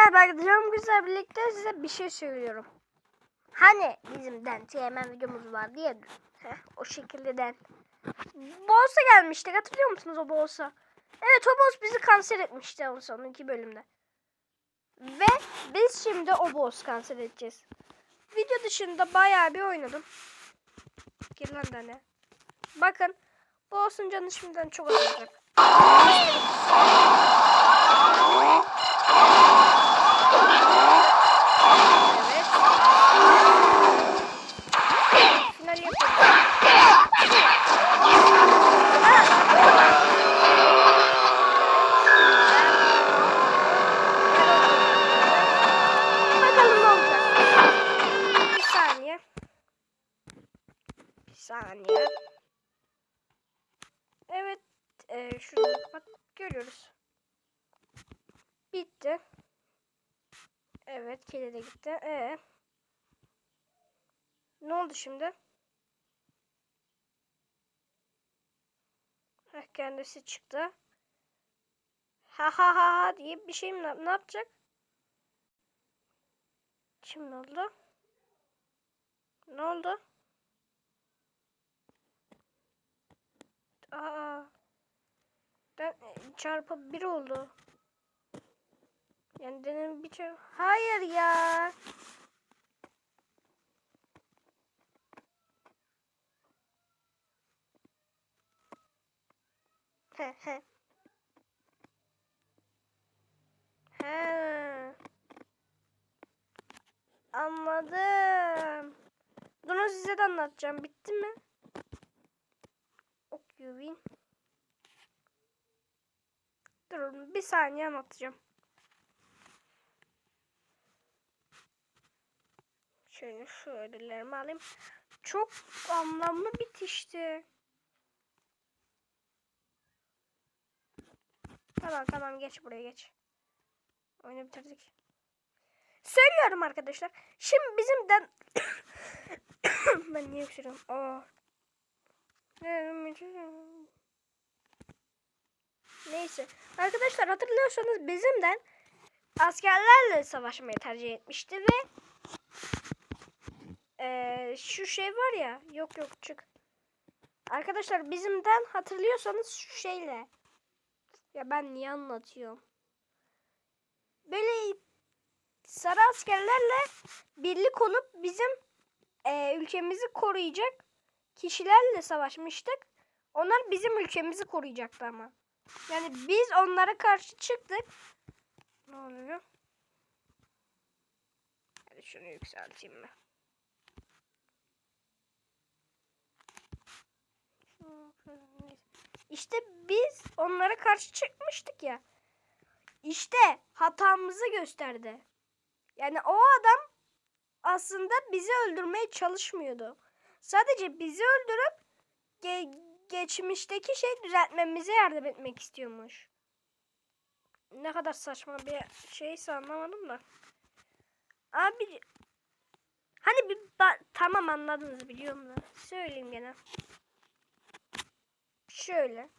merhaba arkadaşlar. Bugün birlikte size bir şey söylüyorum. Hani bizim hemen videomuz vardı ya. Heh, o şekilde den. Boss'a gelmiştik. Hatırlıyor musunuz o Boss'a? Evet o Boss bizi kanser etmişti o sonunki bölümde. Ve biz şimdi o Boss kanser edeceğiz. Video dışında bayağı bir oynadım. Gir lan dene. Bakın. Boss'un canı şimdiden çok azalacak. Bitti. Evet, kedi de gitti. Ee. Ne oldu şimdi? Heh, kendisi çıktı. Ha ha ha ha diye bir şey mi ne, ne yapacak? Şimdi ne oldu? Ne oldu? Aa. Ben e, çarpı bir oldu. Yani denem bir çarpı... Hayır ya. He he. He. Anladım. Bunu size de anlatacağım. Bitti mi? Ok yuvin. Durun bir saniye anlatacağım. Şöyle şöylelerimi alayım. Çok anlamlı bitişti. Tamam tamam geç buraya geç. Oyunu bitirdik. Söylüyorum arkadaşlar. Şimdi bizimden ben niye öksürüyorum? Aa. Neyse. Arkadaşlar hatırlıyorsanız bizimden askerlerle savaşmayı tercih etmişti ve eee, şu şey var ya. Yok yok çık. Arkadaşlar bizimden hatırlıyorsanız şu şeyle. Ya ben niye anlatıyorum? Böyle sarı askerlerle birlik olup bizim eee, ülkemizi koruyacak kişilerle savaşmıştık. Onlar bizim ülkemizi koruyacaktı ama. Yani biz onlara karşı çıktık. Ne oluyor? Hadi şunu yükselteyim mi? İşte biz onlara karşı çıkmıştık ya. İşte hatamızı gösterdi. Yani o adam aslında bizi öldürmeye çalışmıyordu. Sadece bizi öldürüp ge- geçmişteki şey düzeltmemize yardım etmek istiyormuş. Ne kadar saçma bir şeyse anlamadım da. Abi hani bir tamam anladınız biliyorum da. Söyleyeyim gene. Şöyle.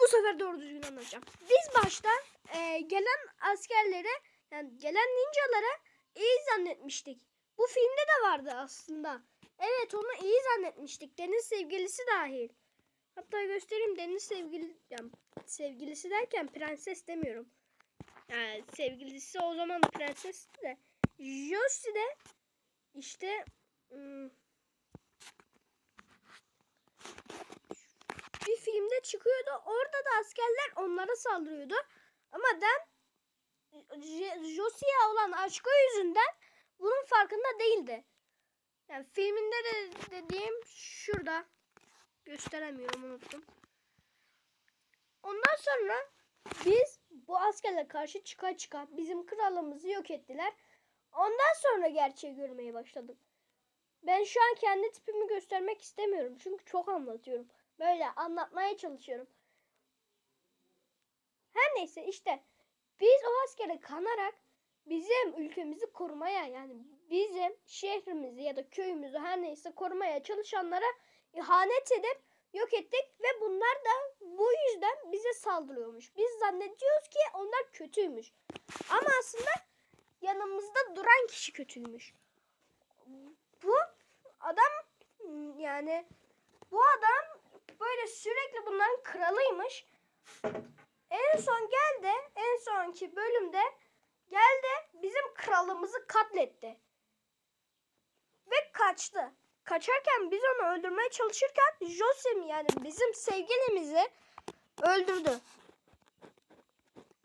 Bu sefer doğru düzgün anlatacağım. Biz başta e, gelen askerlere yani gelen ninjalara iyi zannetmiştik. Bu filmde de vardı aslında. Evet onu iyi zannetmiştik. Deniz sevgilisi dahil. Hatta göstereyim Deniz sevgili yani sevgilisi derken prenses demiyorum. Yani sevgilisi o zaman prensesti de. Josie de işte ım, bir filmde çıkıyordu. Orada da askerler onlara saldırıyordu. Ama Dan J- Josie'ye olan aşkı yüzünden bunun farkında değildi. Yani filminde de dediğim şurada. Gösteremiyorum unuttum. Ondan sonra biz bu askerle karşı çıka çıka bizim kralımızı yok ettiler. Ondan sonra gerçeği görmeye başladım. Ben şu an kendi tipimi göstermek istemiyorum. Çünkü çok anlatıyorum. Böyle anlatmaya çalışıyorum. Her neyse işte biz o askere kanarak bizim ülkemizi korumaya yani bizim şehrimizi ya da köyümüzü her neyse korumaya çalışanlara ihanet edip yok ettik ve bunlar da bu yüzden bize saldırıyormuş. Biz zannediyoruz ki onlar kötüymüş. Ama kişi kötüymüş. Bu adam yani bu adam böyle sürekli bunların kralıymış. En son geldi, en sonki bölümde geldi bizim kralımızı katletti. Ve kaçtı. Kaçarken biz onu öldürmeye çalışırken Josim yani bizim sevgilimizi öldürdü.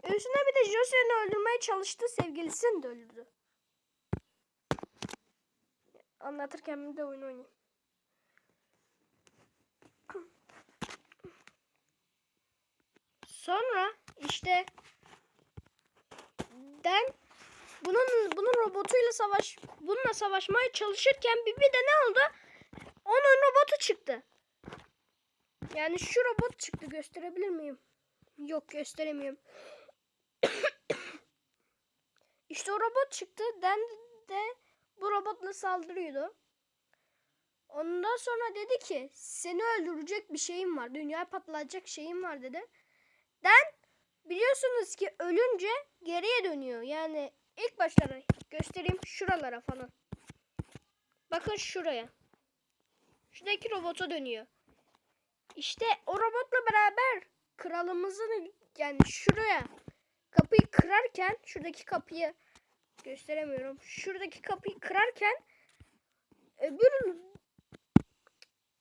Üstüne bir de Josim'i öldürmeye çalıştı, sevgilisini de öldürdü. Anlatırken bir de oyun oynayayım. Sonra işte ben bunun bunun robotuyla savaş bununla savaşmaya çalışırken bir, bir de ne oldu? Onun robotu çıktı. Yani şu robot çıktı gösterebilir miyim? Yok gösteremiyorum. işte o robot çıktı. Den de bu robotla saldırıyordu. Ondan sonra dedi ki seni öldürecek bir şeyim var. Dünya patlayacak şeyim var dedi. Den biliyorsunuz ki ölünce geriye dönüyor. Yani ilk başlara göstereyim şuralara falan. Bakın şuraya. Şuradaki robota dönüyor. İşte o robotla beraber kralımızın yani şuraya kapıyı kırarken şuradaki kapıyı gösteremiyorum. Şuradaki kapıyı kırarken öbür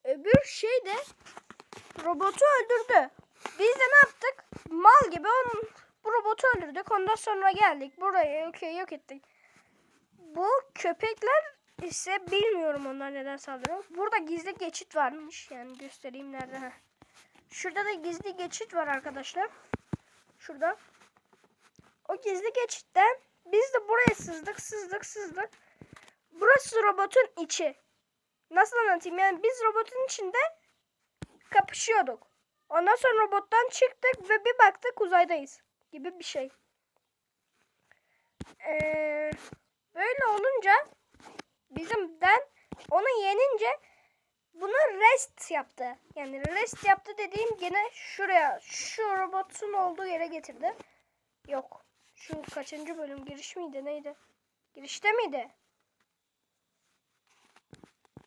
öbür şey de robotu öldürdü. Biz de ne yaptık? Mal gibi onun, bu robotu öldürdük. Ondan sonra geldik. Burayı ülkeyi yok ettik. Bu köpekler ise bilmiyorum onlar neden saldırıyor. Burada gizli geçit varmış. Yani göstereyim nerede. Heh. Şurada da gizli geçit var arkadaşlar. Şurada. O gizli geçitten biz de buraya sızdık, sızdık, sızdık. Burası robotun içi. Nasıl anlatayım? Yani biz robotun içinde kapışıyorduk. Ondan sonra robottan çıktık ve bir baktık uzaydayız gibi bir şey. Ee, böyle olunca bizimden onu yenince bunu rest yaptı. Yani rest yaptı dediğim gene şuraya şu robotun olduğu yere getirdi. Yok. Şu kaçıncı bölüm giriş miydi neydi? Girişte miydi?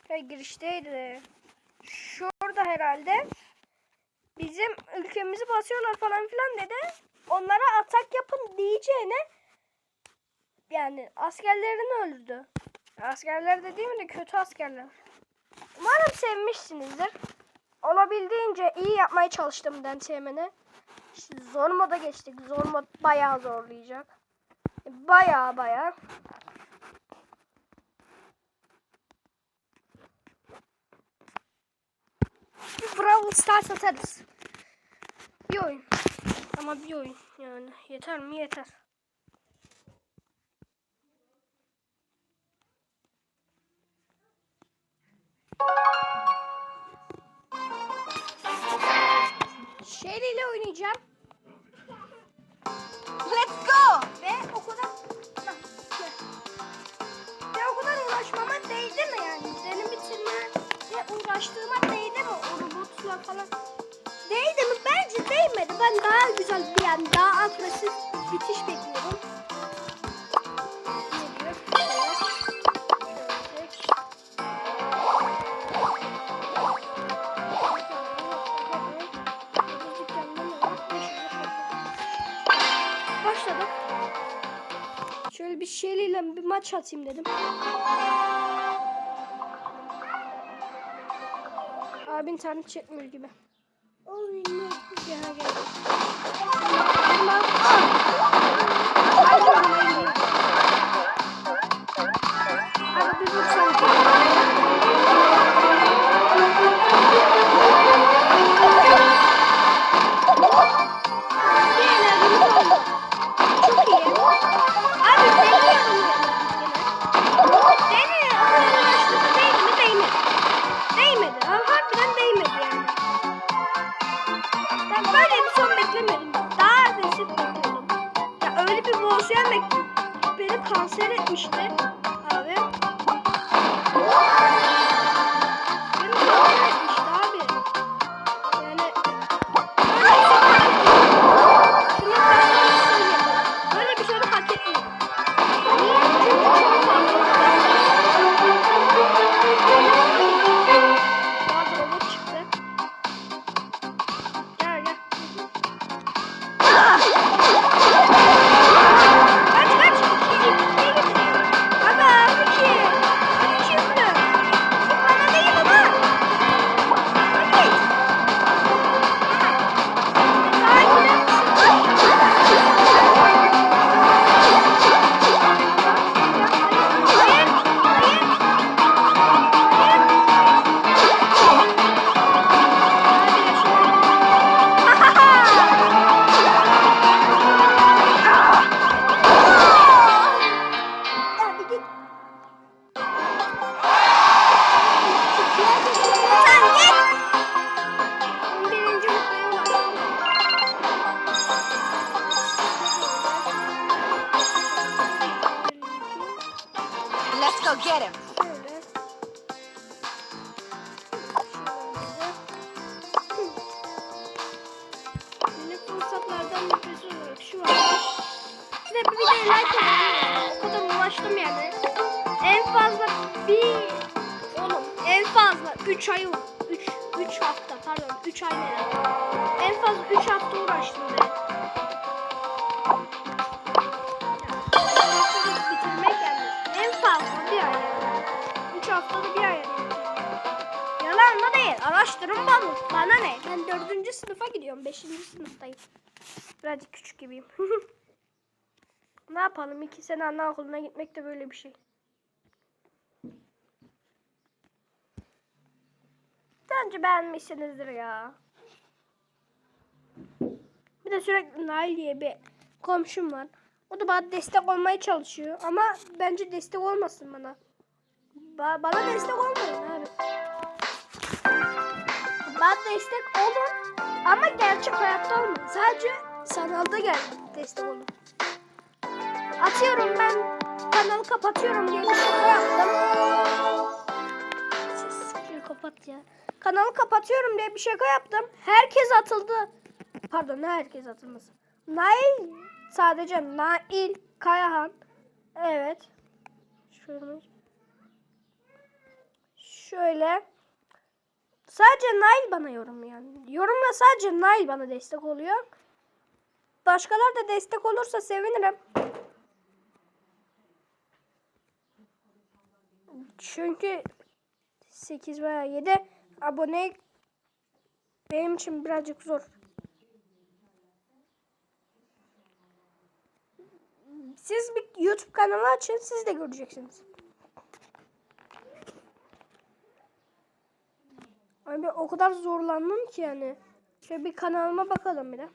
Hayır girişteydi. Şurada herhalde. Bizim ülkemizi basıyorlar falan filan dedi. Onlara atak yapın diyeceğine yani askerlerini öldürdü. Askerler dediğim de kötü askerler. Umarım sevmişsinizdir. Olabildiğince iyi yapmaya çalıştım dentemini. İşte zor moda geçtik. Zor mod bayağı zorlayacak. Bayağı bayağı. Bir Brawl Stars atarız. Bir oyun. Ama bir oyun yani. Yeter mi? Yeter. Shelly ile oynayacağım. Let's go. Ve o kadar... Ve o kadar uğraşmama değdi mi yani? Benim bitirmeye uğraştığıma değdi mi? O robotla falan. Değdi mi? Bence değmedi. Ben daha güzel bir yani daha agresif bitiş bekliyorum. Başladık. Şöyle bir şeyle bir maç atayım dedim. Abi internet çekmiyor gibi. Kanser Size bir video like atın. O kadar ulaştım yani. En fazla bir oğlum en fazla 3 ay 3 3 hafta pardon 3 ay ne En fazla 3 hafta uğraştım ben. Yani, bitirmek yani en fazla bir ay yani. 3 haftada bir ay yani. Yalan da değil. Araştırın bana. Bana ne? Ben dördüncü sınıfa gidiyorum. Beşinci sınıftayım. Birazcık küçük gibiyim. ne yapalım? İki sene anaokuluna gitmek de böyle bir şey. Bence beğenmişsinizdir ya. Bir de sürekli Nail diye bir komşum var. O da bana destek olmaya çalışıyor. Ama bence destek olmasın bana. Ba- bana destek olmayın abi. Bana destek olun ama gerçek hayatta olmayın. Sadece sanalda gel destek olun. Atıyorum ben kanalı kapatıyorum diye bir şaka yaptım. Sesini kapat ya. Kanalı kapatıyorum diye bir şaka yaptım. Herkes atıldı. Pardon ne herkes atılması. Nail sadece Nail Kayahan. Evet. Şöyle. Şöyle. Sadece Nail bana yorum yani. Yorumla sadece Nail bana destek oluyor. Başkalar da destek olursa sevinirim. Çünkü 8 veya 7 abone benim için birazcık zor. Siz bir YouTube kanalı açın siz de göreceksiniz. Abi o kadar zorlandım ki yani. Şöyle bir kanalıma bakalım bir de.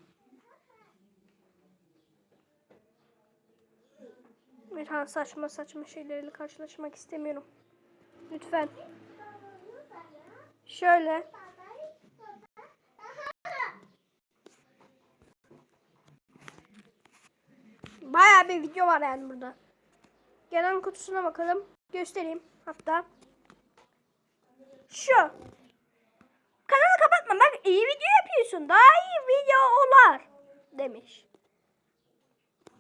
Bir tane saçma saçma şeylerle karşılaşmak istemiyorum. Lütfen. Şöyle. Bayağı bir video var yani burada. Gelen kutusuna bakalım. Göstereyim hatta. Şu. Kanalı kapatma bak iyi video yapıyorsun. Daha iyi videolar demiş.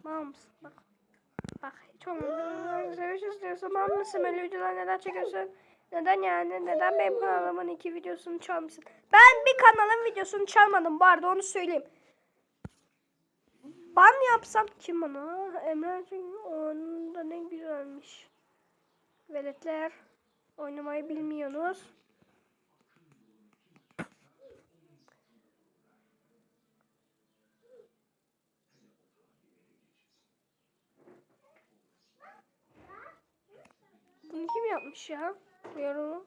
Mısın? Bak. Bak hiç olmadı. Seviş istiyorsan tamam mısın? Böyle videolar neden çekiyorsun? Neden yani? Neden benim kanalımın iki videosunu çalmışsın? Ben bir kanalın videosunu çalmadım bu arada onu söyleyeyim. Ban yapsam kim bana? Emre çünkü onun da ne güzelmiş. Veletler oynamayı bilmiyorsunuz. Bunu kim yapmış ya? Yorumu.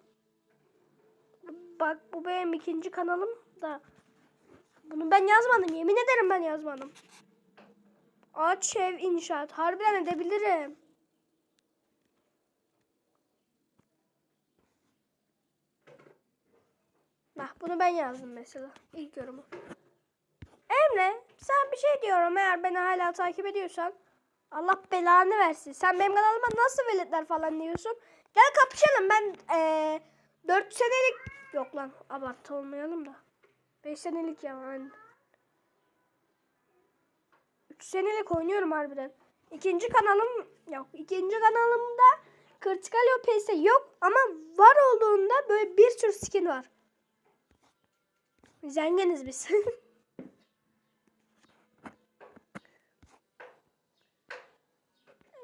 Bak bu benim ikinci kanalım da. Bunu ben yazmadım. Yemin ederim ben yazmadım. Ağaç ev inşaat. Harbiden edebilirim. Bak bunu ben yazdım mesela. İlk yorumu. Emre sen bir şey diyorum eğer beni hala takip ediyorsan. Allah belanı versin. Sen benim kanalıma nasıl veletler falan diyorsun. Gel kapışalım ben ee, 4 senelik yok lan abartı olmayalım da. 5 senelik ya yani. 3 senelik oynuyorum harbiden. İkinci kanalım yok. İkinci kanalımda Critical OPS yok ama var olduğunda böyle bir sürü skin var. Zenginiz biz.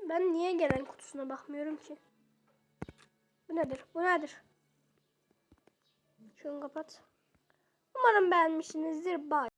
ben niye gelen kutusuna bakmıyorum ki? Bu nedir? Bu nedir? Şunu kapat. Umarım beğenmişsinizdir. Bye.